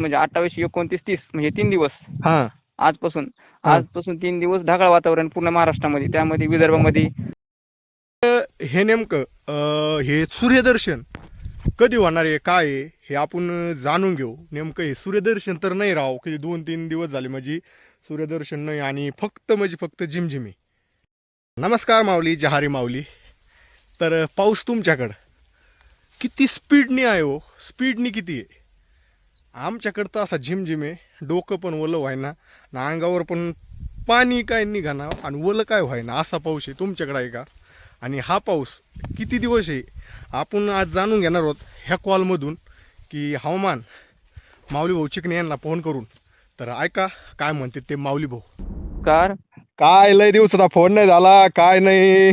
म्हणजे अठ्ठावीस एकोणतीस तीस म्हणजे तीन दिवस. हां. आजपासून. आजपासून तीन दिवस ढगाळ वातावरण पूर्ण महाराष्ट्रामध्ये. त्यामध्ये विदर्भामध्ये हे नेमकं अं, हे सूर्यदर्शन कधी होणार आहे काय आहे हे आपण जाणून घेऊ. नेमकं हे सूर्यदर्शन तर नाही राव किती दोन तीन दिवस झाले म्हणजे सूर्यदर्शन नाही आणि फक्त म्हणजे फक्त झिमझिमी. नमस्कार माऊली जहारी माऊली. तर पाऊस तुमच्याकडं. किती स्पीडनी आहे हो? स्पीडनी किती आहे? आमच्याकडं तर असा झिमझिम आहे डोकं पण ओलं व्हायना ना अंगावर पण पाणी काय निघाना आणि ओलं काय व्हायना असा पाऊस आहे. तुमच्याकडं आहे का? आणि हा पाऊस किती दिवस आहे? आपण आज जाणून घेणार आहोत ह्या कॉलमधून की हवामान माऊली भाऊ चिकणे यांना फोन करून. तर ऐका काय म्हणते ते माऊली भाऊ? कार? काय लय दिवसाचा फोन नाही झाला काय नाही?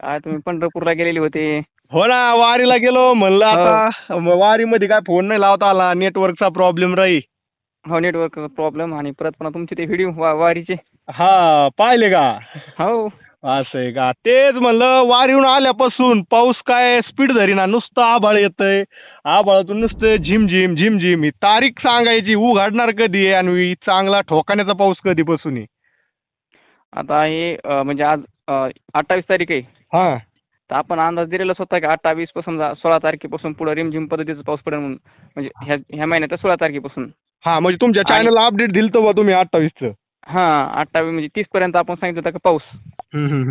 काय तुम्ही पंढरपूरला गेलेले होते. हो ना वारीला गेलो म्हणलं आता वारीमध्ये काय फोन नाही लावता आला नेटवर्कचा प्रॉब्लेम राही हो नेटवर्क प्रॉब्लेम आणि परत पुन्हा तुमचे ते व्हिडिओ वा वारीचे. हा पाहिले का? हो. असं आहे का? तेच म्हणलं वारीहून आल्यापासून पाऊस काय स्पीड धरीना नुसतं आभाळ येतंय. आभाळातून नुसतं झिम झिम झिम झिम. ही तारीख सांगायची उघडणार कधी आहे आणि चांगला ठोकाण्याचा पाऊस कधीपासून आहे? आता हे म्हणजे आज अठ्ठावीस तारीख आहे. हा. तर आपण अंदाज दिलेलाच होता की अठ्ठावीसपासून जा- सोळा तारखेपासून पुढे रिमझिम पद्धतीचा पाऊस पडेल म्हणून. म्हणजे ह्या ह्या महिन्यात सोळा तारखेपासून. हा म्हणजे तुमच्या आणि- चॅनलला अपडेट दिलं बा तुम्ही अठ्ठावीसचं हां अठ्ठावीस म्हणजे तीस पर्यंत आपण सांगितलं होतं की पाऊस.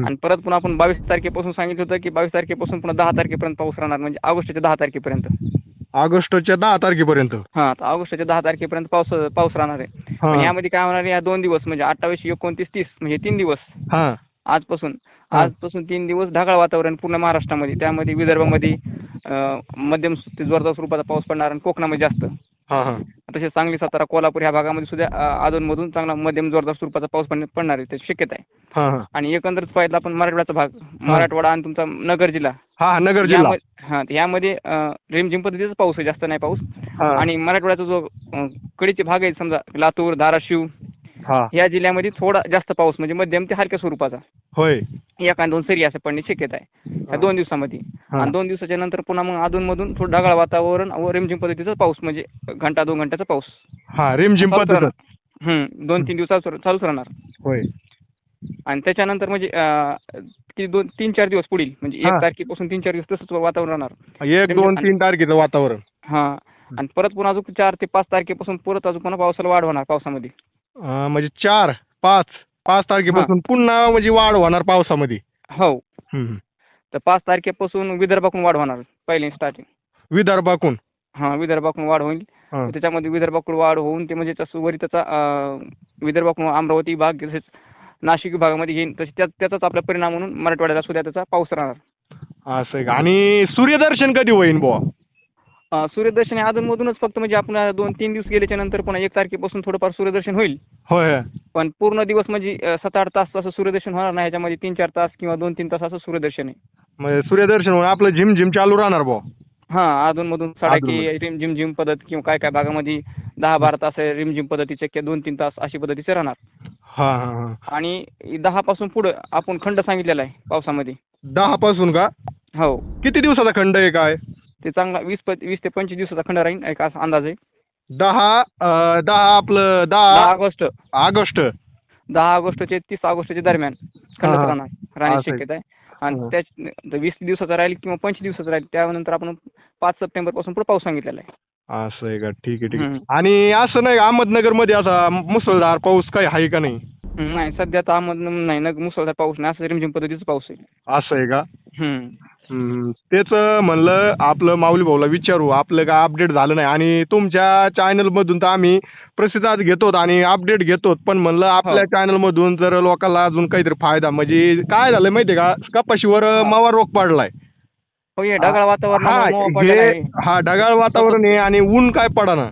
आणि परत पुन्हा आपण बावीस तारखेपासून सांगितलं होतं की बावीस तारखेपासून पुन्हा दहा तारखेपर्यंत पाऊस राहणार म्हणजे ऑगस्टच्या दहा तारखेपर्यंत. ऑगस्टच्या दहा तारखेपर्यंत. हां तर ऑगस्टच्या दहा तारखेपर्यंत पाऊस पाऊस राहणार आहे. यामध्ये काय होणार आहे या दोन दिवस म्हणजे अठ्ठावीस एकोणतीस तीस म्हणजे तीन दिवस. हा. आजपासून. आजपासून तीन दिवस ढगाळ वातावरण पूर्ण महाराष्ट्रामध्ये. त्यामध्ये विदर्भामध्ये मध्यम ते जोरदार स्वरूपाचा पाऊस पडणार आणि कोकणामध्ये जास्त. हा हा. तसेच सांगली सातारा कोल्हापूर ह्या भागामध्ये सुद्धा अं, अधूनमधून चांगला मध्यम जोरदार स्वरूपाचा पाऊस पडणे पडणार आहे. त्याची शक्यता आहे. हा हा. आणि एकंदरीत पाहिलं आपण मराठवाड्याचा भाग. मराठवाडा आणि तुमचा नगर जिल्हा. हा हा नगर जिल्हा. यामध्ये- हां यामध्ये अं, रिमझिम पद्धतीचा पाऊस आहे जास्त नाही पाऊस. हा. आणि मराठवाड्याचा जो अं, कडीचे भाग आहे समजा लातूर धाराशिव हा. या जिल्ह्यामध्ये थोडा जास्त पाऊस म्हणजे मध्यम ते हलक्या स्वरूपाचा. होय. एका दोन सरी असं पडण्याची शक्यता आहे. हा. या दोन दिवसामध्ये. आणि दोन दिवसाच्या नंतर पुन्हा मग अधूनमधून थोडं ढगाळ वातावरण व रिमझिम पद्धतीचा पाऊस म्हणजे घंटा दोन घंट्याचा पाऊस. हा रिमझिम पाऊस पद्धत राहणार. हम्म, दोन तीन दिवस चालूच राहणार. होय. आणि त्याच्यानंतर म्हणजे अं, किती दोन तीन चार दिवस पुढील म्हणजे हा. एक तारखेपासून तीन चार दिवस तसंच वातावरण राहणार. एक दोन तीन तारखेचं वातावरण. हां. आणि परत पुन्हा अजून चार ते पाच तारखेपासून परत अजून पुन्हा पावसाला वाढ होणार पावसामध्ये. अं, म्हणजे चार पाच. पाच तारखेपासून पुन्हा म्हणजे वाढ होणार पावसामध्ये. हो. हम्म. तर पाच तारखेपासून विदर्भाकडून वाढ होणार पहिली स्टार्टिंग विदर्भाकून हां विदर्भाकडून वाढ होईल. हा. त्याच्यामध्ये विदर्भाकडून वाढ होऊन ते म्हणजे तसं वरी त्याचा अं, विदर्भाकडून अमरावती विभाग तसेच नाशिक विभागामध्ये येईल तसे त्या त्याचाच आपला परिणाम म्हणून मराठवाड्याला सुद्धा त्याचा पाऊस राहणार. असं आहे का? आणि सूर्यदर्शन कधी होईन बुवा? सूर्यदर्शन हे अधूनमधूनच फक्त म्हणजे आपण दोन तीन दिवस गेल्याच्यानंतर पुन्हा एक तारखेपासून थोडंफार सूर्यदर्शन होईल. होय पण पूर्ण दिवस म्हणजे सात आठ तास असं सूर्यदर्शन होणार नाही. ह्याच्यामध्ये तीन चार तास किंवा दोन तीन तास असं सूर्यदर्शन आहे. म्हणजे सूर्यदर्शन होऊन आपलं झिम झिम चालू राहणार बुवा. हां अधूनमधून सडाकी अधूनमधून. रिमझिम झिम पद्धत किंवा काय काय भागामध्ये दहा बारा तास रिमझिम पद्धतीचे किंवा दोन तीन तास अशी पद्धतीचे राहणार. हा हा हा. आणि दहापासून पुढं आपण खंड सांगितलेला आहे पावसामध्ये. दहा पासून का? हो. किती दिवसाचा खंड आहे काय? ते चांगला वीस प वीस ते पंचवीस दिवसाचा खंड राहील एक असा अंदाज आहे दहा अं, दहा आपलं दहा दहा ऑगस्ट ऑगस्ट दहा ऑगस्टचे तीस ऑगस्टच्या दरम्यान खंड हा, हा. राहणार राहण्याची आहे. शक्यता आहे आणि. त्याच वीस दिवसाचा राहील किंवा पंचवीस दिवसाचा राहील त्यानंतर आपण पाच सप्टेंबरपासून पुढे पाऊस सांगितलेला आहे असं आहे का ठीक आहे ठीक आहे हम्म. आणि असं नाही का अहमदनगरमध्ये असा मुसळधार पाऊस काही आहे का नाही नाही सध्या तर अहमद नाही ना मुसळधार पाऊस नाही असं रिमझिम पद्धतीचा पाऊस आहे असं आहे का हम्म. हम्म. तेच म्हणलं आपलं माऊली भाऊला विचारू आपलं काय अपडेट झालं नाही. आणि तुमच्या चॅनलमधून तर आम्ही प्रतिसाद घेतो आणि अपडेट घेतो पण म्हणलं आपल्या हो. चॅनलमधून जर लोकांना अजून काहीतरी फायदा म्हणजे काय झालं माहिती आहे का कपाशीवर मावा रोग पडलाय. हो हे ढगाळ हा वातावरण हे हा ढगाळ वातावरण आहे आणि ऊन काय पडाना.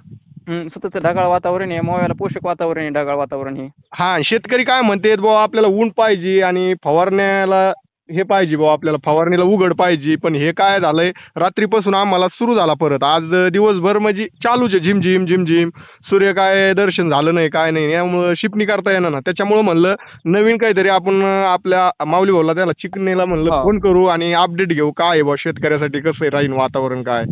सतत ढगाळ वातावरण आहे मोव्याला पोषक वातावरण आहे ढगाळ वातावरण हे हा शेतकरी काय म्हणते बुवा आपल्याला ऊन पाहिजे आणि फवारण्याला हे पाहिजे बुवा आपल्याला फवारणीला उघड पाहिजे. पण हे काय झालंय? रात्रीपासून आम्हाला सुरू झाला परत. आज दिवसभर म्हणजे चालूच आहे. झिम झिम झिम झिम. सूर्य काय दर्शन झालं नाही काय नाही. यामुळं शिपणी करता येणार ना त्याच्यामुळं म्हणलं नवीन काहीतरी आपण आपल्या माऊली भाऊला त्याला चिकनेला म्हणलं हा. फोन करू आणि अपडेट घेऊ. काय आहे बुवा शेतकऱ्यासाठी कसं राहीन वातावरण काय?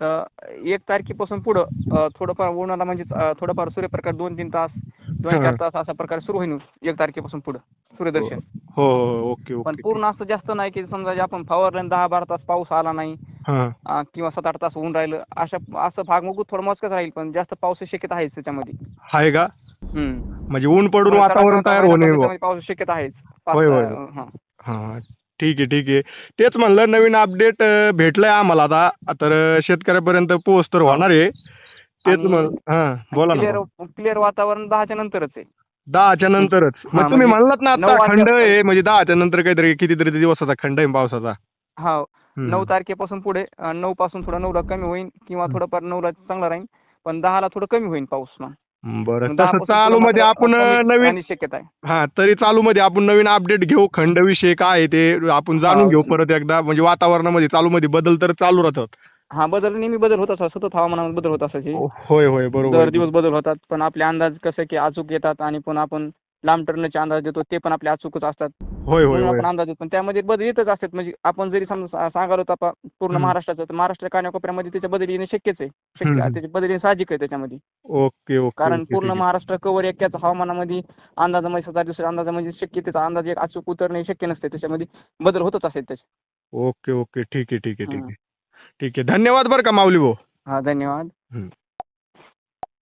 तर एक तारखेपासून पुढं थोडंफार उन्हाळा म्हणजे थोडंफार सूर्यप्रकाश दोन तीन तास दोन हा. चार तास असा प्रकार सुरू होईल. एक तारखेपासून पुढं. सूर्यदर्शन. हो हो ओके पण ओके पूर्ण असं जास्त नाही की समजा जे आपण फवारलं दहा बारा तास पाऊस आला नाही हां. अं, किंवा सात आठ तास ऊन राहिलं अशा असं भाग मग थोडं मोजकच राहील पण जास्त पावसाची शक्यता आहेच त्याच्यामध्ये. आहे का? हम्म. म्हणजे ऊन पडून वातावरण तयार होणे त्याच्यामध्ये पावसाची शक्यता आहेच. पाच होय, होय. सहा- हां. हां ठीक आहे ठीक आहे. तेच म्हणलं नवीन अपडेट भेटलंय आम्हाला आता. तर शेतकऱ्यापर्यंत पोहोच तर होणार आहे. तेच आणि म्हण हां बोला ना क्लिअर. क्लिअर वातावरण दहाच्या नंतरच आहे. दहाच्या नंतरच. मग तुम्ही म्हणजे म्हणलात ना नऊ आता वाजता- खंड आहे म्हणजे दहाच्या नंतर काहीतरी कितीतरी दिवसाचा खंड आहे पावसाचा. हा. हम्म. नऊ तारखेपासून पुढे नऊ पासून थोडा नऊला कमी होईल किंवा थोडंफार नऊला चांगला राहील पण दहाला थोडं कमी होईल पाऊस मग. बरं. मग तसं दहापासून चालू पुढं मध्ये मात्र आपण कमी नवीन शक्यता आहे. हा तरी चालू मध्ये आपण नवीन अपडेट घेऊ खंड विषय काय आहे ते आपण जाणून हा. घेऊ परत एकदा. म्हणजे वातावरणामध्ये चालू मध्ये बदल तर चालू राहतात. हा बदल नेहमी बदल होत असतात सतत हवामानात बदल होत असायचे. होय होय बरोबर. दर दिवस बदल होतात पण आपले अंदाज कसं की अचूक येतात आणि पण आपण लांब टर्नचे अंदाज देतो ते पण आपले अचूकच असतात. होय होय म्हणून होय. आपण अंदाज देतो. पण त्यामध्ये बदल येतच असतात. म्हणजे आपण जरी समजा सा- सांगाल होतं आपण पूर्ण हम्म. महाराष्ट्राचं तर महाराष्ट्र कानाकोपऱ्यामध्ये त्याच्या बदल येणे शक्यच आहे. हम्म. शक्य त्याची बदल येणे साहजिक आहे त्याच्यामध्ये. ओके ओके कारण ओके, पूर्ण ठीक आहे. महाराष्ट्र कवर एक्याच हवामानामध्ये अंदाजामध्ये सतरा दिवसाच्या अंदाजामध्ये शक्यतेचा अंदाज एक अचूक उतरणे शक्य नसते. त्याच्यामध्ये बदल होतच असेल त्याचे. ओके ओके ठीक आहे ठीक आहे ठीक हा. आहे. ठीक आहे. धन्यवाद बरं का माऊली भाऊ. हा धन्यवाद.